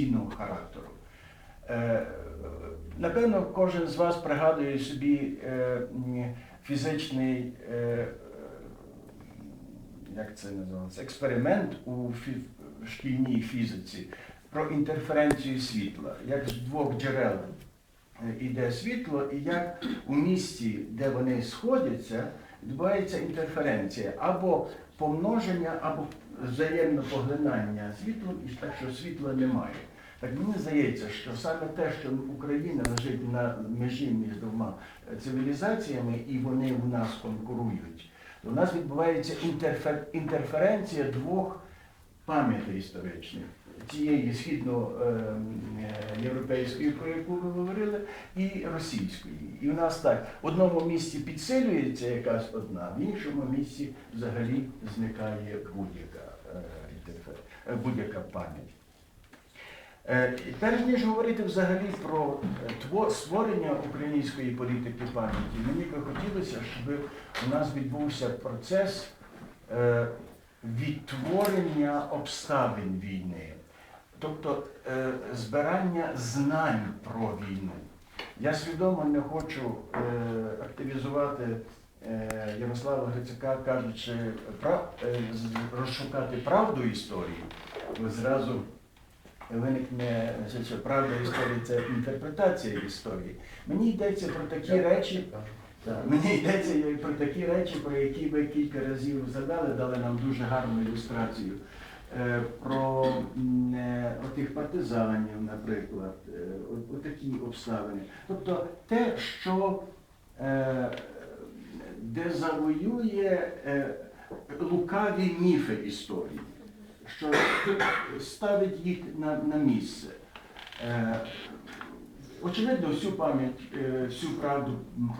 цивілізаційного характеру. Е, Напевно, кожен з вас пригадує собі е, фізичний, е, як це називається, експеримент у шкільній фізиці про інтерференцію світла, як з двох джерел е, іде світло, і як у місці, де вони сходяться, відбувається інтерференція або помноження, або взаємне поглинання світлом, і так що світла немає. Так мені здається, що саме те, що Україна лежить на межі між двома е, цивілізаціями, і вони в нас конкурують, то у нас відбувається інтерфер... інтерференція двох пам'ятей історичних. Цієї східноєвропейської, про яку ви говорили, і російської. І у нас так, в одному місці підсилюється якась одна, в іншому місці взагалі зникає будь-яка, е, е, будь-яка пам'ять. Е, Перш ніж говорити взагалі про е, створення української політики пам'яті, мені би хотілося, щоб у нас відбувся процес е, обставин війни, тобто е, збирання знань про війну. Я свідомо не хочу е, активізувати е, Ярослава Грицака, кажучи, розшукати правду історії, бо зразу виникне що правда історії це інтерпретація історії. Мені йдеться про такі речі. Так, мені йдеться про такі речі, про які ви кілька разів згадали, дали нам дуже гарну ілюстрацію. Е, Про е, отих партизанів, наприклад, е, отакі обставини. Тобто те, що е, дезавоює е, лукаві міфи історії, що ставить їх на, на місце. Очевидно, всю пам'ять, всю правду про